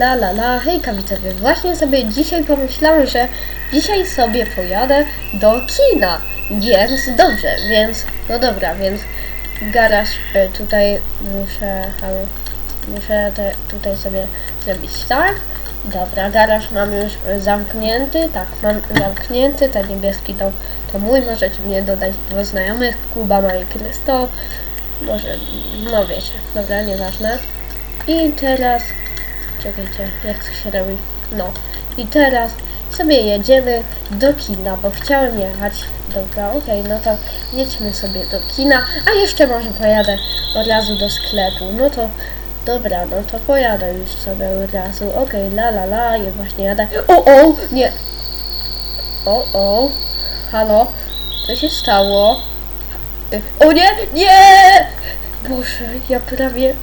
La la la, hejka widzowie, właśnie sobie dzisiaj pomyślałem, że dzisiaj sobie pojadę do kina, więc dobrze, więc, no dobra, więc garaż e, tutaj muszę, halo, muszę te, tutaj sobie zrobić tak, dobra, garaż mam już zamknięty, tak, mam zamknięty, ten niebieski dom to mój, możecie mnie dodać do znajomych, Kuba, Mike, Krysto, może, no wiecie, dobra, nieważne. I teraz, czekajcie, jak to się robi? No, i teraz sobie jedziemy do kina, bo chciałem jechać. Dobra, okej, no to jedźmy sobie do kina, a jeszcze może pojadę od razu do sklepu. No to, dobra, no to pojadę już sobie od razu. Okej, la la la, ja właśnie jadę. O, o, nie. O, o, halo, co się stało? O nie, nie! Boże, ja prawie,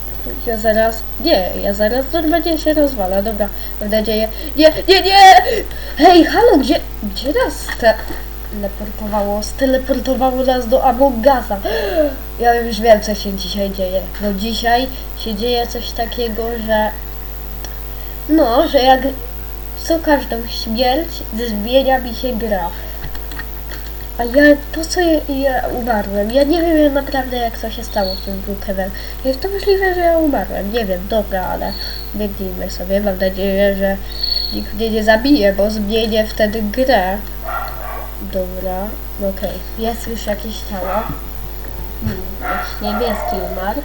ja zaraz, nie, ja zaraz normalnie się rozwala, dobra, mam nadzieję, nie, nie, nie! Hej, halo, gdzie, gdzie nas te teleportowało, steleportowało nas do Amongaza. Ja już wiem, co się dzisiaj dzieje, no dzisiaj się dzieje coś takiego, że, no, że jak co każdą śmierć zmienia mi się gra. A ja, po co ja, ja umarłem? Ja nie wiem naprawdę jak to się stało z tym Brookhaven. Jak to możliwe, że ja umarłem? Nie wiem, dobra, ale biegnijmy sobie. Mam nadzieję, że nikt mnie nie zabije, bo zmienię wtedy grę. Dobra, okej. Jest już jakieś ciało. Hmm, jakiś niebieski umarł.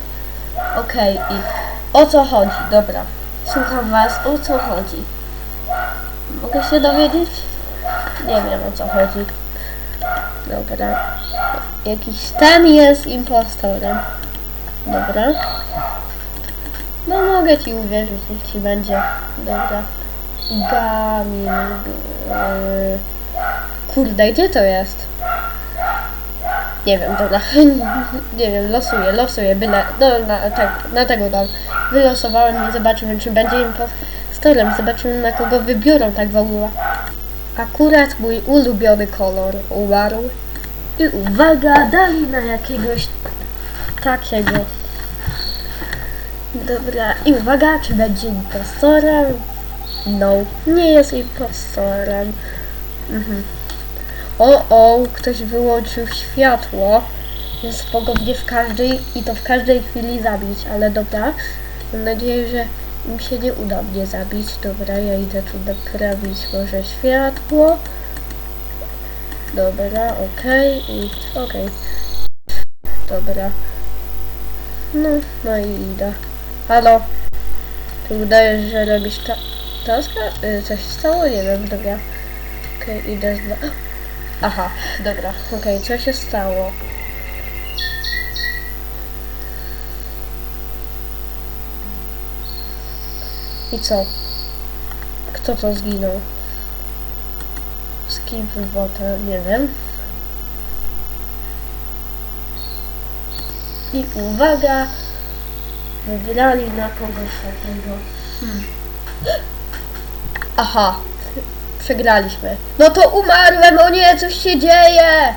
Okej, i o co chodzi? Dobra. Słucham was, o co chodzi? Mogę się dowiedzieć? Nie wiem o co chodzi. Dobra. Jakiś ten jest impostorem. Dobra. No mogę ci uwierzyć, niech ci będzie. Dobra. Gamin. Yy. Kurde, gdzie to jest? Nie wiem, dobra. Nie wiem, losuję, losuję, byle. No, na, tak, na tego dam. Wylosowałem i zobaczymy, czy będzie impostorem. Zobaczymy, na kogo wybiorą tak w ogóle. Akurat mój ulubiony kolor umarł. I uwaga, dali na jakiegoś takiego. Dobra, i uwaga, czy będzie impostorem? No, nie jest impostorem. Mhm. O, o, ktoś wyłączył światło, mogą mnie w każdej, i to w każdej chwili zabić, ale dobra. Mam nadzieję, że im się nie uda mnie zabić. Dobra, ja idę tu naprawić może światło. Dobra, okej i okej. Dobra. No, no i idę. Halo? Ty udajesz, że robisz ta taska? Y, coś stało? Nie wiem, dobra. Okej, idę z... Aha, dobra, okej, co się stało? I co? Kto to zginął? Z kim wywotę? Nie wiem. I uwaga! Wybrali na kogoś takiego. Hmm. Aha! Przegraliśmy. No to umarłem! O nie, coś się dzieje!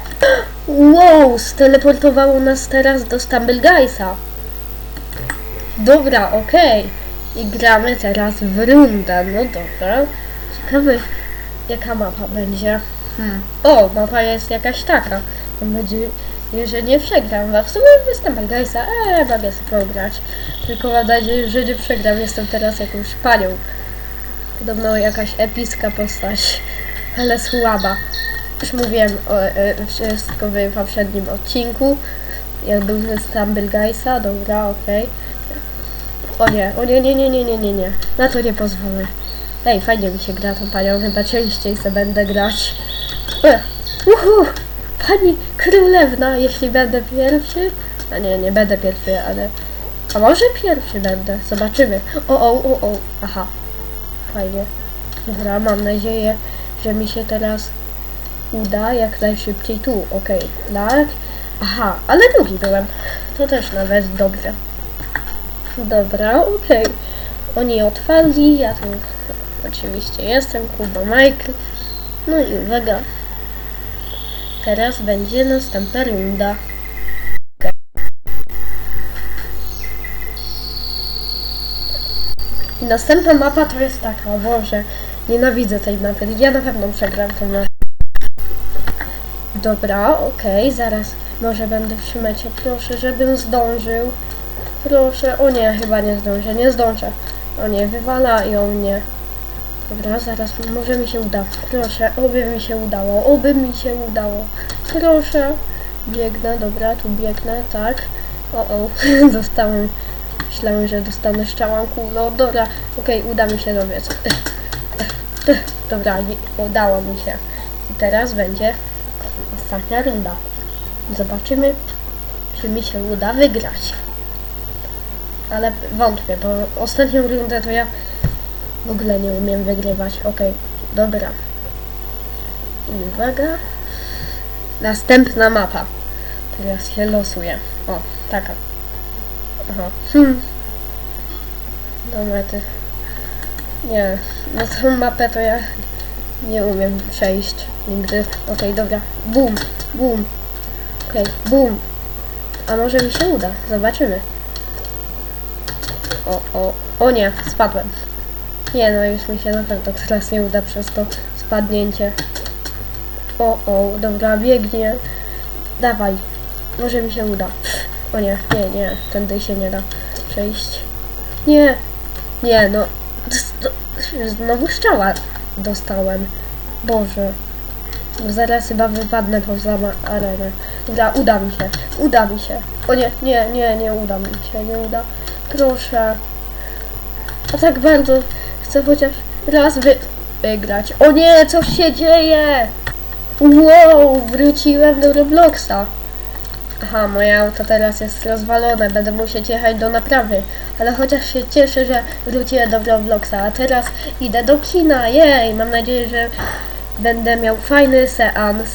Wow! Steleportowało nas teraz do Stumble Guysa. Dobra, okej. I gramy teraz w rundę. No dobra. Ciekawy, jaka mapa będzie. Hmm. O, mapa jest jakaś taka. Mam nadzieję, że nie przegram. W sumie jestem Gajsa. Eee, mogę sobie pograć. Tylko mam nadzieję, że nie przegram. Jestem teraz jakąś panią. Podobno jakaś epicka postać. Ale słaba. Już mówiłem o, e, wszystko w poprzednim odcinku. Jak był ze Stumble Guysa. Dobra, okej. O nie, o nie, nie, nie, nie, nie, nie, nie. Na to nie pozwolę. Ej, fajnie mi się gra tą panią, chyba częściej se będę grać. E, uhu, pani królewna, jeśli będę pierwszy. A nie, nie będę pierwszy, ale... A może pierwszy będę, zobaczymy. O, o, o, o, aha. Fajnie. Dobra, mam nadzieję, że mi się teraz uda jak najszybciej tu. Okej, tak. Aha, ale drugi byłem. To też nawet dobrze. Dobra, okej. Oni otwarli, ja tu oczywiście jestem, Kuba Michael. No i uwaga. Teraz będzie następna runda. I następna mapa to jest taka, o Boże, nienawidzę tej mapy. Ja na pewno przegram tą mapę. Dobra, okej, zaraz może będę przy mecie. Proszę, żebym zdążył. Proszę, o nie, chyba nie zdążę, nie zdążę. O nie, wywalają mnie. Dobra, zaraz może mi się uda. Proszę, oby mi się udało, oby mi się udało. Proszę. Biegnę, dobra, tu biegnę, tak. O, o, dostałem. Myślałem, że dostanę strzałą kulą. Dobra, okej, uda mi się dobiec. Dobra, udało mi się. I teraz będzie ostatnia runda. Zobaczymy, czy mi się uda wygrać. Ale wątpię, bo ostatnią rundę to ja w ogóle nie umiem wygrywać. Okej, dobra. I uwaga. Następna mapa. Teraz się losuje. O, taka. Aha. Hmm. Do mety. Nie, no tą mapę to ja nie umiem przejść nigdy. Okej, dobra. Bum, bum. Okej, bum. A może mi się uda? Zobaczymy. O, o, o nie, spadłem. Nie no, już mi się na pewno teraz nie uda przez to spadnięcie. O, o, dobra, biegnie. Dawaj, może mi się uda. O nie, nie, nie, tędy się nie da przejść. Nie, nie, no, znowu strzała dostałem. Boże. No Zaraz chyba wypadnę poza arenę. Dobra, uda mi się, uda mi się. O nie, nie, nie, nie uda mi się, nie uda. Proszę. A tak bardzo chcę chociaż raz wy wygrać. O nie, co się dzieje? Wow, wróciłem do Robloxa. Aha, moje auto teraz jest rozwalone, będę musieć jechać do naprawy. Ale chociaż się cieszę, że wróciłem do Robloxa. A teraz idę do kina, jej! Mam nadzieję, że będę miał fajny seans.